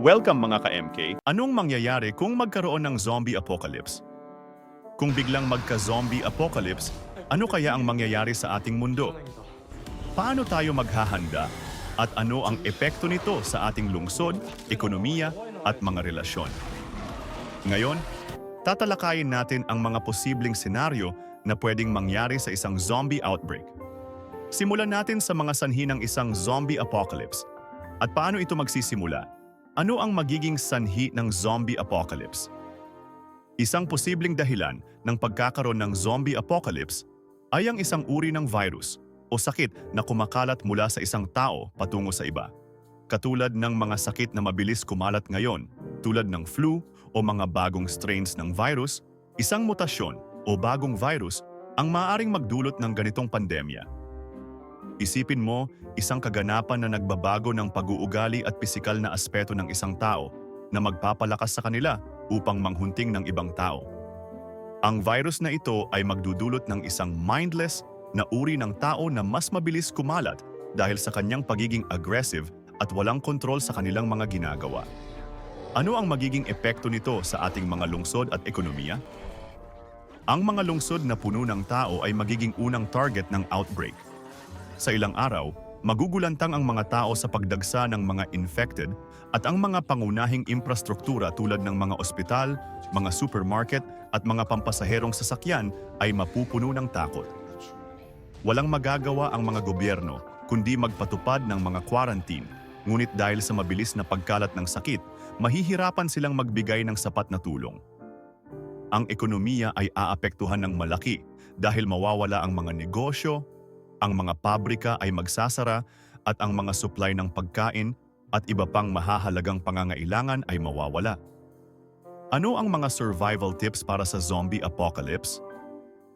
Welcome mga ka-MK. Anong mangyayari kung magkaroon ng zombie apocalypse? Kung biglang magka-zombie apocalypse, ano kaya ang mangyayari sa ating mundo? Paano tayo maghahanda? At ano ang epekto nito sa ating lungsod, ekonomiya at mga relasyon? Ngayon, tatalakayin natin ang mga posibleng senaryo na pwedeng mangyari sa isang zombie outbreak. Simulan natin sa mga sanhi ng isang zombie apocalypse. At paano ito magsisimula? Ano ang magiging sanhi ng zombie apocalypse? Isang posibleng dahilan ng pagkakaroon ng zombie apocalypse ay ang isang uri ng virus o sakit na kumakalat mula sa isang tao patungo sa iba. Katulad ng mga sakit na mabilis kumalat ngayon, tulad ng flu o mga bagong strains ng virus, isang mutasyon o bagong virus ang maaaring magdulot ng ganitong pandemya. Isipin mo, isang kaganapan na nagbabago ng pag-uugali at pisikal na aspeto ng isang tao na magpapalakas sa kanila upang manghunting ng ibang tao. Ang virus na ito ay magdudulot ng isang mindless na uri ng tao na mas mabilis kumalat dahil sa kanyang pagiging aggressive at walang kontrol sa kanilang mga ginagawa. Ano ang magiging epekto nito sa ating mga lungsod at ekonomiya? Ang mga lungsod na puno ng tao ay magiging unang target ng outbreak. Sa ilang araw, magugulantang ang mga tao sa pagdagsa ng mga infected at ang mga pangunahing infrastruktura tulad ng mga ospital, mga supermarket at mga pampasaherong sasakyan ay mapupuno ng takot. Walang magagawa ang mga gobyerno kundi magpatupad ng mga quarantine, ngunit dahil sa mabilis na pagkalat ng sakit, mahihirapan silang magbigay ng sapat na tulong. Ang ekonomiya ay aapektuhan ng malaki dahil mawawala ang mga negosyo, ang mga pabrika ay magsasara at ang mga supply ng pagkain at iba pang mahahalagang pangangailangan ay mawawala. Ano ang mga survival tips para sa zombie apocalypse?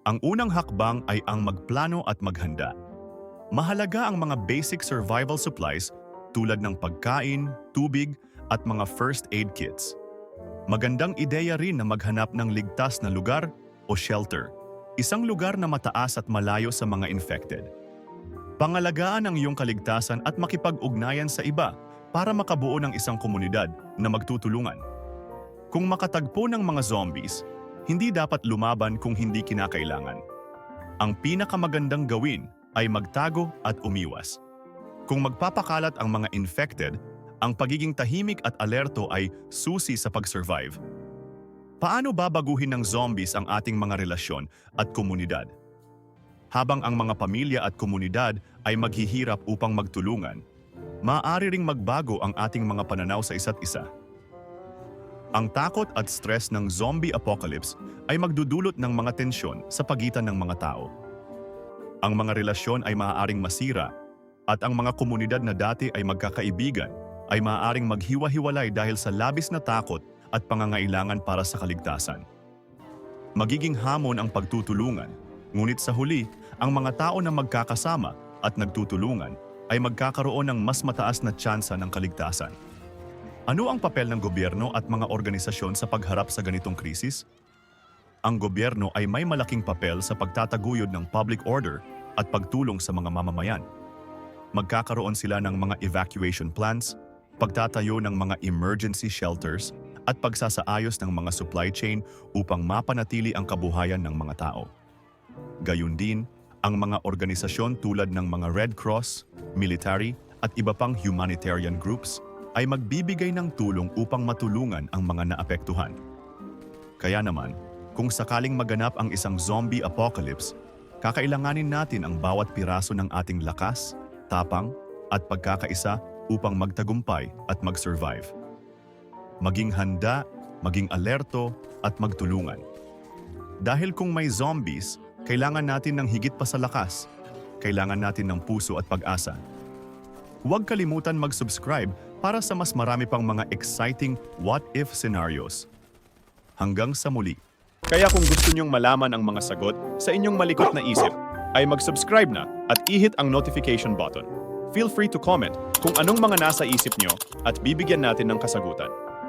Ang unang hakbang ay ang magplano at maghanda. Mahalaga ang mga basic survival supplies tulad ng pagkain, tubig at mga first aid kits. Magandang ideya rin na maghanap ng ligtas na lugar o shelter, isang lugar na mataas at malayo sa mga infected. Pangalagaan ang iyong kaligtasan at makipag-ugnayan sa iba para makabuo ng isang komunidad na magtutulungan. Kung makatagpo ng mga zombies, hindi dapat lumaban kung hindi kinakailangan. Ang pinakamagandang gawin ay magtago at umiwas. Kung magpapakalat ang mga infected, ang pagiging tahimik at alerto ay susi sa pag-survive. Paano babaguhin ng zombies ang ating mga relasyon at komunidad? Habang ang mga pamilya at komunidad ay maghihirap upang magtulungan, maaari ring magbago ang ating mga pananaw sa isa't isa. Ang takot at stress ng zombie apocalypse ay magdudulot ng mga tensyon sa pagitan ng mga tao. Ang mga relasyon ay maaaring masira at ang mga komunidad na dati ay magkakaibigan ay maaaring maghiwa-hiwalay dahil sa labis na takot at pangangailangan para sa kaligtasan. Magiging hamon ang pagtutulungan, ngunit sa huli, ang mga tao na magkakasama at nagtutulungan ay magkakaroon ng mas mataas na tsansa ng kaligtasan. Ano ang papel ng gobyerno at mga organisasyon sa pagharap sa ganitong krisis? Ang gobyerno ay may malaking papel sa pagtataguyod ng public order at pagtulong sa mga mamamayan. Magkakaroon sila ng mga evacuation plans, pagtatayo ng mga emergency shelters, at pagsasaayos ng mga supply chain upang mapanatili ang kabuhayan ng mga tao. Gayun din, ang mga organisasyon tulad ng mga Red Cross, military, at iba pang humanitarian groups ay magbibigay ng tulong upang matulungan ang mga naapektuhan. Kaya naman, kung sakaling maganap ang isang zombie apocalypse, kakailanganin natin ang bawat piraso ng ating lakas, tapang, at pagkakaisa upang magtagumpay at mag-survive. Maging handa, maging alerto, at magtulungan. Dahil kung may zombies, kailangan natin ng higit pa sa lakas. Kailangan natin ng puso at pag-asa. Huwag kalimutan mag-subscribe para sa mas marami pang mga exciting what-if scenarios. Hanggang sa muli. Kaya kung gusto nyong malaman ang mga sagot sa inyong malikot na isip, ay mag-subscribe na at i-hit ang notification button. Feel free to comment kung anong mga nasa isip nyo at bibigyan natin ng kasagutan.